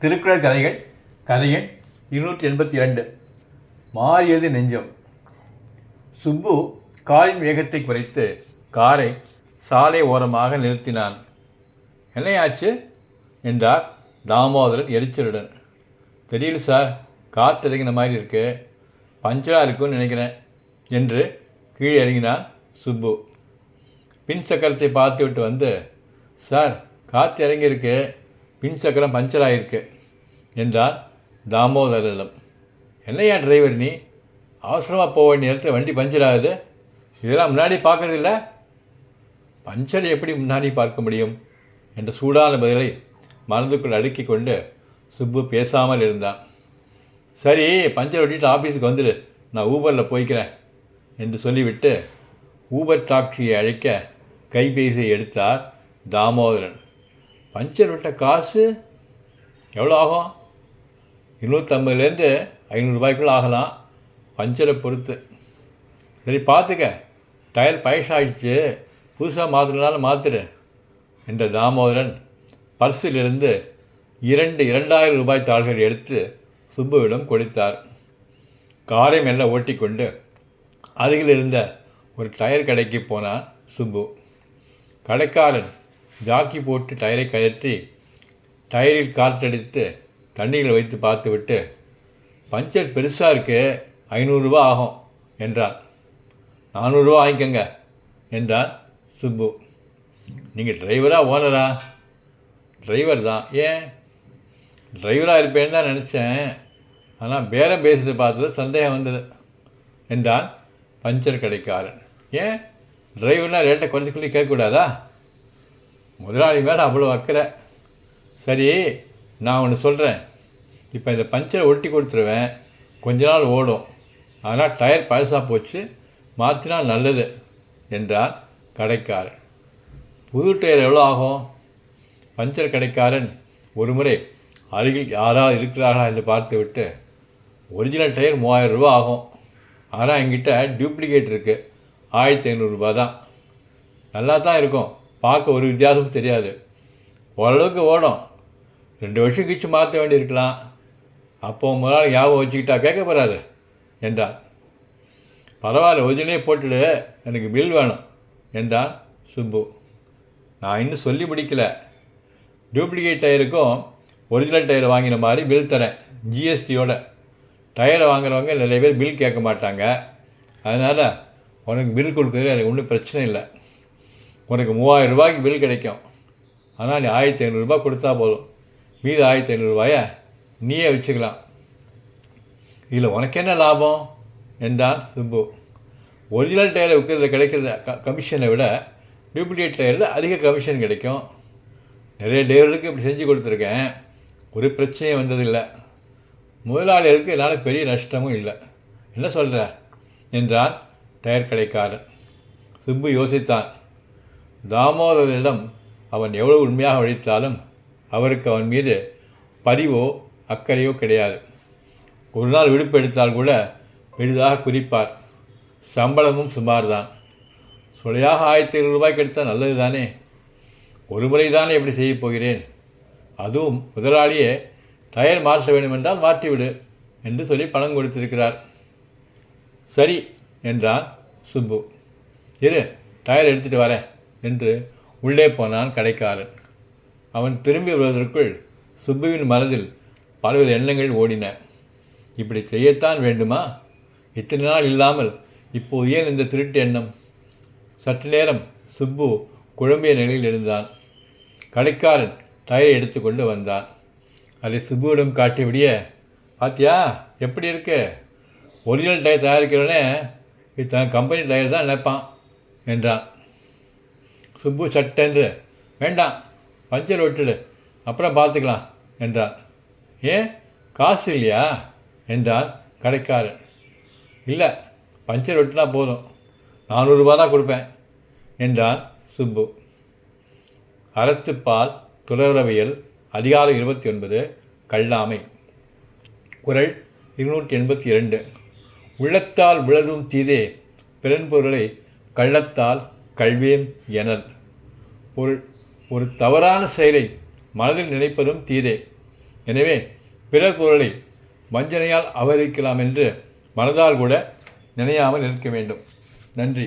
திருக்குறள் கதைகள் கதையின் இருநூற்றி எண்பத்தி இரண்டு. மாறியது நெஞ்சம். சுப்பு காரின் வேகத்தை குறைத்து காரை சாலை ஓரமாக நிறுத்தினான். என்னையாச்சு? என்றார் தாமோதரன் எரிச்சலுடன். தெரியல சார் காற்று இறங்கின மாதிரி இருக்கு. பஞ்சராக இருக்குன்னு நினைக்கிறேன் என்று கீழே இறங்கினான் சுப்பு. பின் சக்கரத்தை பார்த்து விட்டு வந்து சார் காற்று இறங்கியிருக்கு. பின் சக்கரம் பஞ்சர் ஆகிருக்கு என்றார் தாமோதரிடம் என்னையா டிரைவர் நீ? அவசரமாக போக வேண்டிய நேரத்தில் வண்டி பஞ்சர் ஆகுது இதெல்லாம் முன்னாடி பார்க்கறதில்ல? பஞ்சரை எப்படி முன்னாடி பார்க்க முடியும்? என்ற சூடான பதிலை மனதுக்குள் அடுக்கி கொண்டு சுப்பு பேசாமல் இருந்தான். சரி பஞ்சர் ஒட்டிட்டு ஆஃபீஸுக்கு வந்துடு நான் ஊபரில் போய்க்கிறேன் என்று சொல்லிவிட்டு ஊபர் டாக்ஸியை அழைக்க கைபேசியை எடுத்தார் தாமோதரன். பஞ்சர் விட்ட காசு எவ்வளோ ஆகும்? இருநூற்றம்பதுலேருந்து ஐநூறுரூபாய்க்குள்ளே ஆகலாம். பஞ்சரை பொறுத்து. சரி பார்த்துக்க. டயர் பழசாயிடுச்சு புதுசாக மாற்றணுனாலும் மாற்றுடு என்ற தாமோதரன். பர்ஸிலிருந்து இரண்டு இரண்டாயிரம் ரூபாய் தாள்கள் எடுத்து சுப்புவிடம் கொடுத்தார். காரை மெல்ல ஓட்டிக்கொண்டு அருகில் இருந்த ஒரு டயர் கடைக்கு போனான் சுப்பு. கடைக்காரன் ஜாக்கி போட்டு டயரை கழற்றி டயரில் காற்றடித்து தண்ணீரில் வைத்து பார்த்துவிட்டு பஞ்சர் பெருசாக இருக்கு ஐநூறுரூவா ஆகும் என்றான். நானூறுரூவா வாங்கிக்கோங்க என்றான் சுப்பு. நீங்கள் டிரைவரா ஓனரா டிரைவர் தான். ஏன்? டிரைவராக இருப்பேன்னு தான் நினச்சேன். ஆனால் பேரம் பேசுறது பார்த்தது சந்தேகம் வந்தது என்றான் பஞ்சர் கடைக்காரன். ஏன்? டிரைவர்னால் ரேட்டை குறைச்சி சொல்லி கேட்கக்கூடாதா? முதலாளி மேலே அவ்வளோ அக்கறை. சரி நான் ஒன்று சொல்கிறேன் இப்போ இந்த பஞ்சரை ஒட்டி கொடுத்துருவேன். கொஞ்ச நாள் ஓடும். ஆனால் டயர் பழசாக போச்சு. மாற்றினா நல்லது என்றார் கடைக்காரன் புது டயர் எவ்வளோ ஆகும்? பஞ்சர் கடைக்காரன் ஒரு முறை அருகில் யாராவது இருக்கிறார்களா என்று பார்த்துவிட்டு ஒரிஜினல் டயர் மூவாயிரம் ரூபா ஆகும். ஆனால் என்கிட்ட டூப்ளிகேட் இருக்குது ஆயிரத்தி ஐநூறுரூபா தான். நல்லா தான் இருக்கும். பார்க்க ஒரு வித்தியாசமும் தெரியாது. ஓரளவுக்கு ஓடும். ரெண்டு வருஷம் கழிச்சு மாற்ற வேண்டியிருக்கலாம். அப்போ முதலாளி ஞாபகம் வச்சுக்கிட்டா கேட்க போகிறாரு என்றான். பரவாயில்ல ஒரிஜினலே போட்டுடு எனக்கு பில் வேணும் என்றான் சுப்பு. நான் இன்னும் சொல்லி முடிக்கல. டூப்ளிகேட் டயருக்கும் ஒரிஜினல் டயர் வாங்கின மாதிரி பில் தரேன் ஜிஎஸ்டியோட. டயரை வாங்குறவங்க நிறைய பேர் பில் கேட்க மாட்டாங்க. அதனால் உனக்கு பில் கொடுக்குறது எனக்கு ஒன்றும் பிரச்சனை இல்லை. உனக்கு மூவாயிரம் ரூபாய்க்கு பில் கிடைக்கும். ஆனால் நீ ஆயிரத்தி ஐநூறுரூபா கொடுத்தா போதும். மீது ஆயிரத்தி ஐநூறுரூபாயை நீயே வச்சுக்கலாம். இதில் உனக்கு என்ன லாபம்? என்றான் சிம்பு. ஒரிஜினல் டயரை விற்கிறதுல கிடைக்கிறத க கமிஷனை விட டூப்ளிகேட் டயரில் அதிக கமிஷன் கிடைக்கும். நிறைய டேவருக்கு இப்படி செஞ்சு கொடுத்துருக்கேன். ஒரு பிரச்சனையும் வந்ததில்லை. முதலாளிகளுக்கு என்னால் பெரிய நஷ்டமும் இல்லை. என்ன சொல்கிற என்றான் டயர் கடைக்காரன். சிம்பு யோசித்தான். தாமோதரிடம் அவன் எவ்வளவு உண்மையாக உழைத்தாலும் அவருக்கு அவன் மீது பரிவோ அக்கறையோ கிடையாது. ஒரு நாள் விடுப்பு எடுத்தால் கூட பெரிதாக குறிப்பார் சம்பளமும் சுமார் தான் சுளையாக ஆயிரத்தி ஐநூறு ரூபாய் எடுத்தால் நல்லது தானே ஒரு முறை தானே எப்படி செய்யப் போகிறேன். அதுவும் முதலாளியே டயர் மாற்ற வேண்டுமென்றால் மாற்றிவிடு என்று சொல்லி பணம் கொடுத்திருக்கிறார். சரி என்றான் சுப்பு. இரு டயர் எடுத்துகிட்டு வரேன். என்று உள்ளே போனான் கடைக்காரன் அவன் திரும்பி வருவதற்குள் சுப்புவின் மனதில் பலவித எண்ணங்கள் ஓடின. இப்படி செய்யத்தான் வேண்டுமா? இத்தனை நாள் இல்லாமல் இப்போது ஏன் இந்த திருட்டு எண்ணம்? சற்று நேரம் சுப்பு குழம்பிய நிலையில் இருந்தான். கடைக்காரன் டயரை எடுத்துக்கொண்டு வந்தான். அதை சுப்புவிடம் காட்டியபடியே பாத்தியா எப்படி இருக்கு? ஒரிஜினல் டயர் தயாரிக்கிறவனே இது தன் கம்பெனி டயர் தான் நினைப்பான் என்றான். சுப்பு சட்டென்று. வேண்டாம் பஞ்சர் விட்டுடு. அப்புறம் பார்த்துக்கலாம் என்றார். ஏன் காசு இல்லையா? என்றான் கடைக்காரன் இல்லை பஞ்சர் விட்டுனா போதும். நானூறுரூபா தான் கொடுப்பேன் என்றான் சுப்பு. அறத்துப்பால் துறவியல் அதிகாரம் இருபத்தி ஒன்பது கல்லாமை. குரல் இருநூற்றி எண்பத்தி இரண்டு. உள்ளத்தால் விழரும் தீதே பிறன்பொருளை கள்ளத்தால் கல்வேன் எனல் ஒரு ஒரு தவறான செயலை மனதில் நினைப்பதும் தீதே. எனவே பிறர் பொருளை வஞ்சனையால் அபகரிக்கலாம் என்று மனதால் கூட நினையாமல் இருக்க வேண்டும். நன்றி.